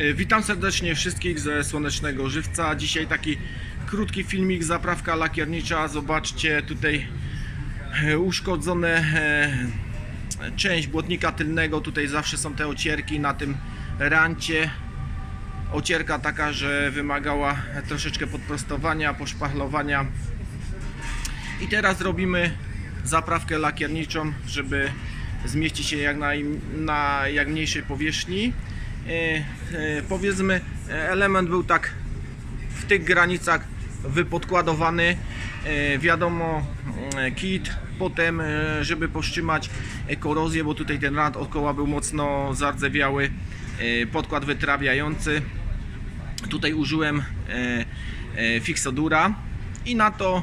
E, Witam serdecznie wszystkich ze Słonecznego Żywca. Dzisiaj taki krótki filmik, zaprawka lakiernicza. Zobaczcie tutaj e, uszkodzone e, część błotnika tylnego. Tutaj zawsze są te ocierki na tym rancie. Ocierka taka, że wymagała troszeczkę podprostowania, poszpachlowania. I teraz robimy zaprawkę lakierniczą, żeby zmieścić się jak naj, na jak mniejszej powierzchni. E, e, powiedzmy, element był tak w tych granicach wypodkładowany. E, wiadomo, kit, potem, żeby powstrzymać korozję, bo tutaj ten rand od koła był mocno zardzewiały, podkład wytrawiający. Tutaj użyłem Fixodura i na to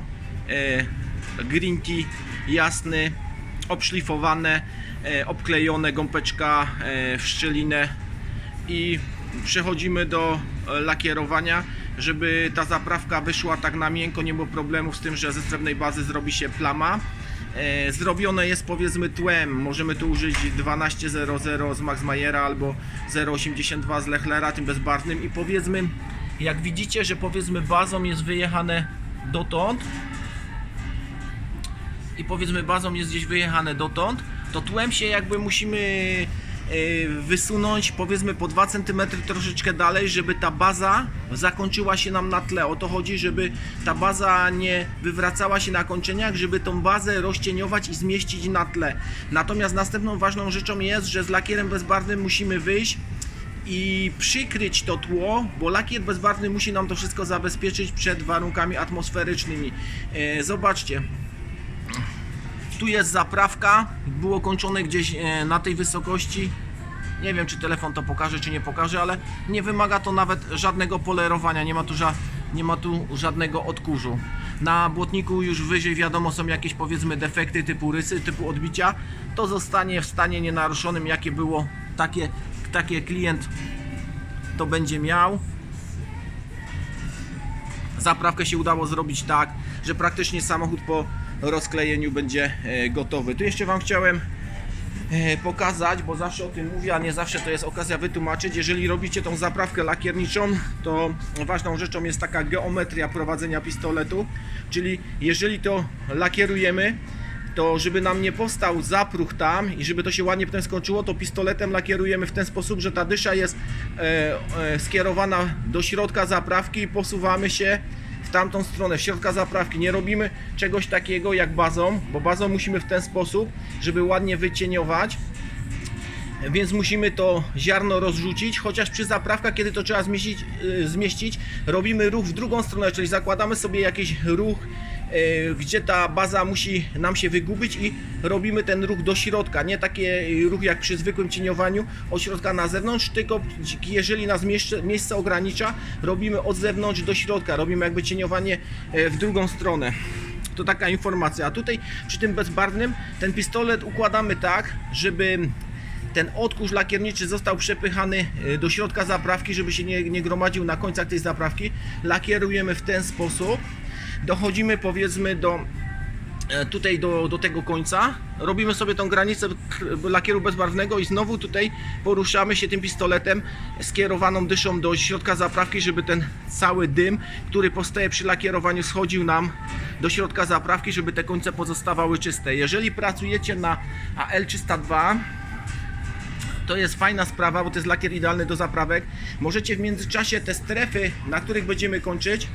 green jasny, obszlifowane, obklejone gąbeczka w szczelinę i przechodzimy do e, lakierowania, żeby ta zaprawka wyszła tak na miękko, nie było problemów z tym, że ze srebrnej bazy zrobi się plama. E, Zrobione jest powiedzmy tłem, możemy tu użyć 1200 z Max Mayera albo 082 z Lechlera, tym bezbarwnym i powiedzmy, jak widzicie, że powiedzmy bazą jest wyjechane dotąd i powiedzmy bazą jest gdzieś wyjechane dotąd, to tłem się jakby musimy wysunąć powiedzmy po 2 cm troszeczkę dalej, żeby ta baza zakończyła się nam na tle. O to chodzi, żeby ta baza nie wywracała się na kończeniach, żeby tą bazę rozcieniować i zmieścić na tle. Natomiast następną ważną rzeczą jest, że z lakierem bezbarwnym musimy wyjść i przykryć to tło, bo lakier bezbarwny musi nam to wszystko zabezpieczyć przed warunkami atmosferycznymi. E, Zobaczcie, tu jest zaprawka, było kończone gdzieś e, na tej wysokości. Nie wiem, czy telefon to pokaże, czy nie pokaże, ale nie wymaga to nawet żadnego polerowania, nie ma tu, ża nie ma tu żadnego odkurzu. Na błotniku już wyżej wiadomo są jakieś powiedzmy defekty typu rysy, typu odbicia. To zostanie w stanie nienaruszonym, jakie było, takie, takie klient to będzie miał. Zaprawkę się udało zrobić tak, że praktycznie samochód po rozklejeniu będzie e, gotowy. Tu jeszcze Wam chciałem e, pokazać, bo zawsze o tym mówię, a nie zawsze to jest okazja wytłumaczyć. Jeżeli robicie tą zaprawkę lakierniczą, to ważną rzeczą jest taka geometria prowadzenia pistoletu, czyli jeżeli to lakierujemy, to żeby nam nie powstał zapruch tam i żeby to się ładnie potem skończyło, to pistoletem lakierujemy w ten sposób, że ta dysza jest e, skierowana do środka zaprawki i posuwamy się w tamtą stronę, środka zaprawki. Nie robimy czegoś takiego jak bazą, bo bazą musimy w ten sposób, żeby ładnie wycieniować. Więc musimy to ziarno rozrzucić, chociaż przy zaprawkach, kiedy to trzeba zmieścić, y, zmieścić robimy ruch w drugą stronę, czyli zakładamy sobie jakiś ruch, gdzie ta baza musi nam się wygubić i robimy ten ruch do środka, nie taki ruch jak przy zwykłym cieniowaniu od środka na zewnątrz, tylko jeżeli nas miejsce, ogranicza, robimy od zewnątrz do środka, robimy jakby cieniowanie y, w drugą stronę. To taka informacja. A tutaj przy tym bezbarwnym ten pistolet układamy tak, żeby ten odkurz lakierniczy został przepychany e, do środka zaprawki, żeby się nie, nie gromadził na końcach tej zaprawki. Lakierujemy w ten sposób. Dochodzimy powiedzmy do e, tutaj do, do tego końca. Robimy sobie tą granicę lakieru bezbarwnego i znowu tutaj poruszamy się tym pistoletem skierowaną dyszą do środka zaprawki, żeby ten cały dym, który powstaje przy lakierowaniu schodził nam do środka zaprawki, żeby te końce pozostawały czyste. Jeżeli pracujecie na AL302 to jest fajna sprawa, bo to jest lakier idealny do zaprawek. Możecie w międzyczasie te strefy, na których będziemy kończyć,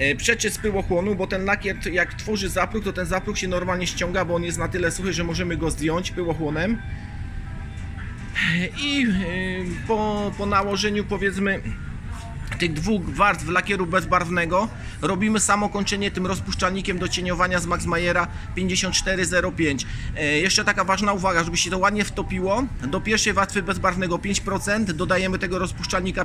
e, przeczyst pyłochłonu, bo ten lakier jak tworzy zapruch, to ten zapruch się normalnie ściąga, bo on jest na tyle suchy, że możemy go zdjąć pyłochłonem. I e, po, po nałożeniu powiedzmy tych dwóch warstw lakieru bezbarwnego robimy samo kończenie tym rozpuszczalnikiem do cieniowania z Max Mayera 5405. E, jeszcze taka ważna uwaga, żeby się to ładnie wtopiło. Do pierwszej warstwy bezbarwnego 5% dodajemy tego rozpuszczalnika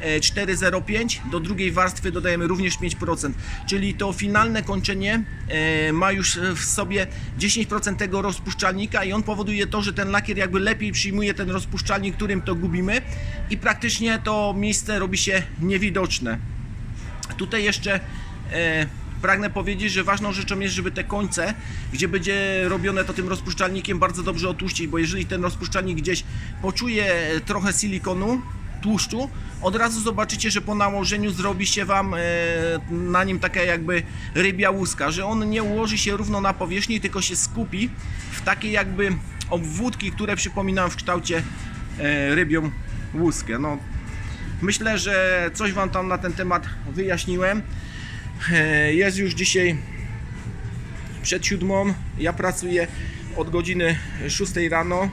5405, do drugiej warstwy dodajemy również 5%. Czyli to finalne kończenie e, ma już w sobie 10% tego rozpuszczalnika i on powoduje to, że ten lakier jakby lepiej przyjmuje ten rozpuszczalnik, którym to gubimy i praktycznie to miejsce robi się niewidoczne. Tutaj jeszcze e, pragnę powiedzieć, że ważną rzeczą jest, żeby te końce, gdzie będzie robione to tym rozpuszczalnikiem, bardzo dobrze otłuścić, bo jeżeli ten rozpuszczalnik gdzieś poczuje trochę silikonu, tłuszczu, od razu zobaczycie, że po nałożeniu zrobi się Wam e, na nim taka jakby rybia łuska, że on nie ułoży się równo na powierzchni, tylko się skupi w takiej jakby obwódki, które przypominam w kształcie e, rybią łuskę. No, myślę, że coś Wam tam na ten temat wyjaśniłem. E, Jest już dzisiaj przed siódmą. Ja pracuję od godziny 6 rano,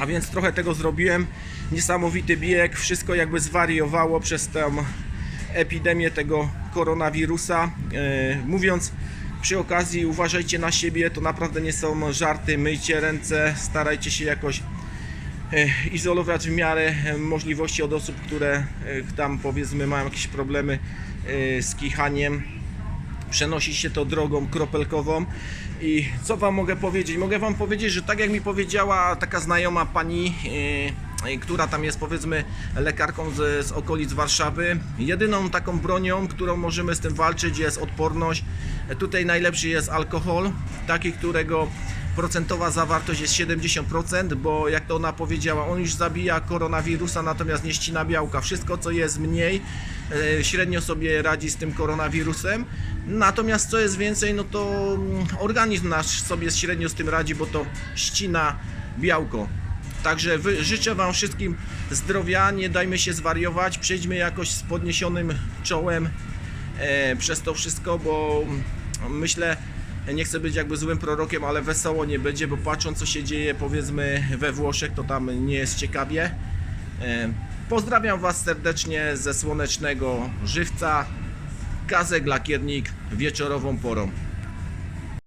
a więc trochę tego zrobiłem. Niesamowity bieg, wszystko jakby zwariowało przez tę epidemię tego koronawirusa. E, Mówiąc przy okazji, uważajcie na siebie, to naprawdę nie są żarty. Myjcie ręce, starajcie się jakoś e, izolować w miarę e, możliwości od osób, które tam powiedzmy mają jakieś problemy z kichaniem przenosi się to drogą kropelkową. I co Wam mogę powiedzieć? Mogę Wam powiedzieć, że tak jak mi powiedziała taka znajoma pani, yy, która tam jest powiedzmy lekarką z, z okolic Warszawy, jedyną taką bronią, którą możemy z tym walczyć jest odporność. Tutaj najlepszy jest alkohol, taki, którego procentowa zawartość jest 70%, bo jak to ona powiedziała, on już zabija koronawirusa, natomiast nie ścina białka. Wszystko co jest mniej, e, średnio sobie radzi z tym koronawirusem. Natomiast co jest więcej, no to mm, organizm nasz sobie średnio z tym radzi, bo to ścina białko. Także życzę Wam wszystkim zdrowia, nie dajmy się zwariować, przejdźmy jakoś z podniesionym czołem e, przez to wszystko, bo mm, myślę, nie chcę być jakby złym prorokiem, ale wesoło nie będzie, bo patrząc co się dzieje powiedzmy we Włoszech, to tam nie jest ciekawie. E, Pozdrawiam Was serdecznie ze słonecznego żywca. Kazek Lakiernik wieczorową porą.